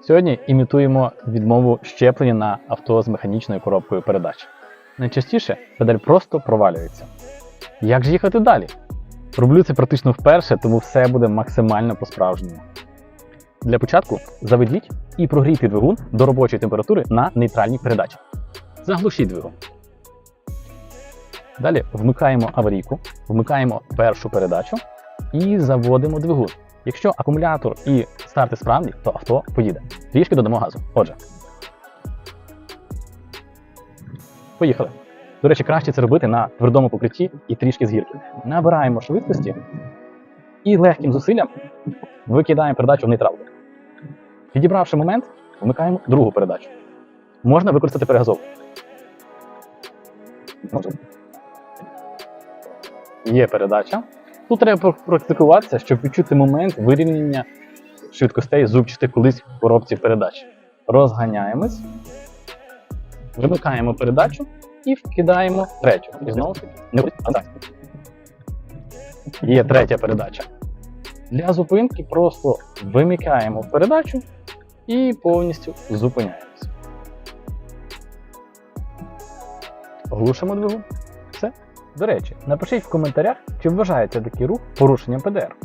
Сьогодні імітуємо відмову щеплення на авто з механічною коробкою передач. Найчастіше педаль просто провалюється. Як ж їхати далі? Роблю це практично вперше, тому все буде максимально по-справжньому. Для початку заведіть і прогрійте двигун до робочої температури на нейтральній передачі. Заглушіть двигун. Далі вмикаємо аварійку, вмикаємо першу передачу і заводимо двигун. Якщо акумулятор і старти справні, то авто поїде. Трішки додамо газу. Отже. Поїхали. До речі, краще це робити на твердому покритті і трішки з гірки. Набираємо швидкості і легким зусиллям викидаємо передачу в нейтралку. Підібравши момент, вмикаємо другу передачу. Можна використати перегазовку. Є передача. Тут треба практикуватися, щоб відчути момент вирівняння швидкостей зубчатих колись в коробці передач. Розганяємось, вимикаємо передачу і вкидаємо третю. І знову ж таки. Є третя передача. Для зупинки просто вимикаємо передачу і повністю зупиняємося. Глушимо двигун. Все. До речі, напишіть в коментарях, чи вважається такий рух порушенням ПДР.